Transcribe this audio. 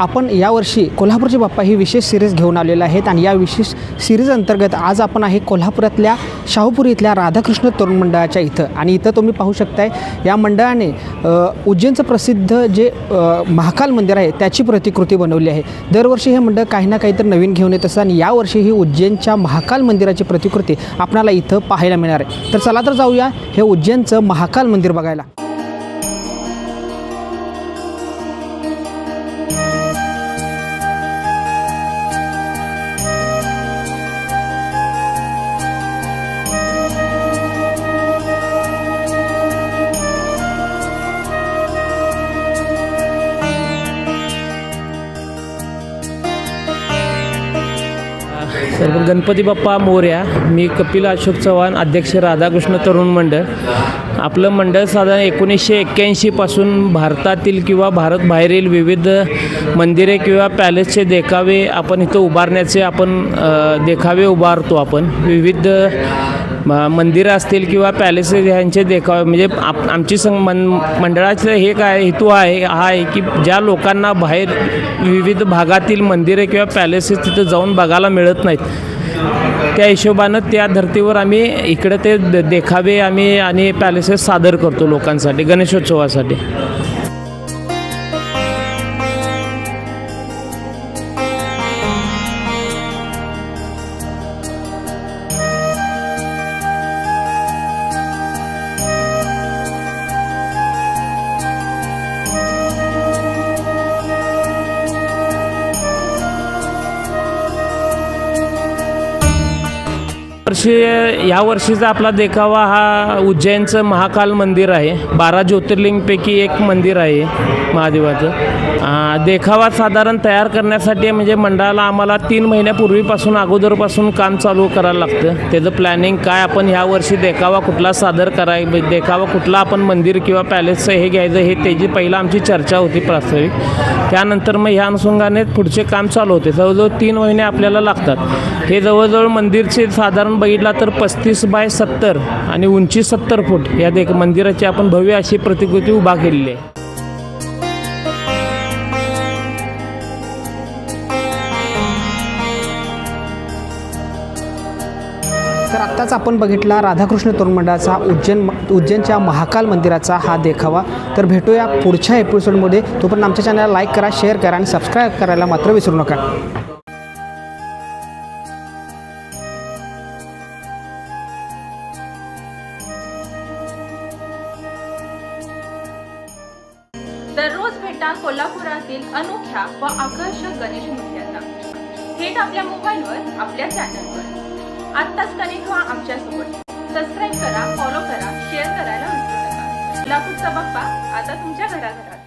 आपण यावर्षी कोल्हापूरचे बाप्पा ही विशेष सिरीज घेऊन आलेले आहेत आणि या विशेष सिरीज अंतर्गत आज आपण आहे कोल्हापुरातल्या शाहूपुरी इथल्या राधाकृष्ण तरुण मंडळाच्या इथं. आणि इथं तुम्ही पाहू शकताय या मंडळाने उज्जैनचं प्रसिद्ध जे महाकाल मंदिर आहे त्याची प्रतिकृती बनवली आहे. दरवर्षी हे मंडळ काही ना काहीतरी नवीन घेऊन येत असतं आणि यावर्षी ही उज्जैनच्या महाकाल मंदिराची प्रतिकृती आपणाला इथं पाहायला मिळणार आहे. तर चला तर जाऊया हे उज्जैनचं महाकाल मंदिर बघायला. सर गणपती बाप्पा मोर्या मी कपिल अशोक चव्हाण अध्यक्ष राधाकृष्ण तरुण मंडळ. आपलं मंडळ साधारण एकोणीसशे एक्क्याऐंशीपासून भारतातील किंवा भारत बाहेरील विविध मंदिरे किंवा पॅलेसचे देखावे आपण इथं उभारण्याचे आपण देखावे उभारतो आपण. विविध मंदिरं असतील किंवा पॅलेसेस ह्यांचे देखावे म्हणजे आप आमची सं मन मंडळाचं हे काय हेतू आहे हा आहे की ज्या लोकांना बाहेर विविध भागातील मंदिरे किंवा पॅलेसेस तिथं जाऊन बघायला मिळत नाहीत त्या हिशोबानं त्या धर्तीवर आम्ही इकडे ते द- देखावे आम्ही आणि पॅलेसेस सादर करतो लोकांसाठी गणेशोत्सवासाठी. वर्षी या वर्षीचा आपला देखावा हा उज्जैनचं महाकाल मंदिर आहे. बारा ज्योतिर्लिंगपैकी एक मंदिर आहे महादेवाचं. देखावा साधारण तयार करण्यासाठी म्हणजे मंडळाला आम्हाला तीन महिन्यापूर्वीपासून अगोदरपासून काम चालू करायला लागतं. त्याचं प्लॅनिंग काय आपण ह्या वर्षी देखावा कुठला सादर कराय म्हणजे देखावा कुठला आपण मंदिर किंवा पॅलेसचं हे घ्यायचं हे त्याची पहिलं आमची चर्चा होती प्रास्ताविक. त्यानंतर मग ह्या अनुषंगाने पुढचे काम चालू होते. जवळजवळ तीन महिने आपल्याला लागतात. हे जवळजवळ मंदिरचे साधारण बघितला तर पस्तीस बाय सत्तर आणि उंची सत्तर फूट या देख मंदिराची आपण भव्य अशी प्रतिकृती उभा केलेली आहे. तर आत्ताच आपण बघितला राधाकृष्ण तरुण मंडळाचा उज्जैन उज्जैनच्या महाकाल मंदिराचा हा देखावा. तर भेटूया पुढच्या एपिसोडमध्ये तोपर्यंत आमच्या चॅनलला लाईक करा शेअर करा आणि सबस्क्राईब करायला मात्र विसरू नका. दररोज भेटा कोल्हापुरातील अनोख्या व आकर्षक गणेश मूर्त्यांना. थेट आपल्या मोबाईलवर आपल्या चॅनलवर. आत्ताच कनेक्ट व्हा आमच्यासोबत. सबस्क्राईब करा फॉलो करा शेअर करायला विसरू नका. कोल्हापूरचा बाप्पा आता तुमच्या घराघरात.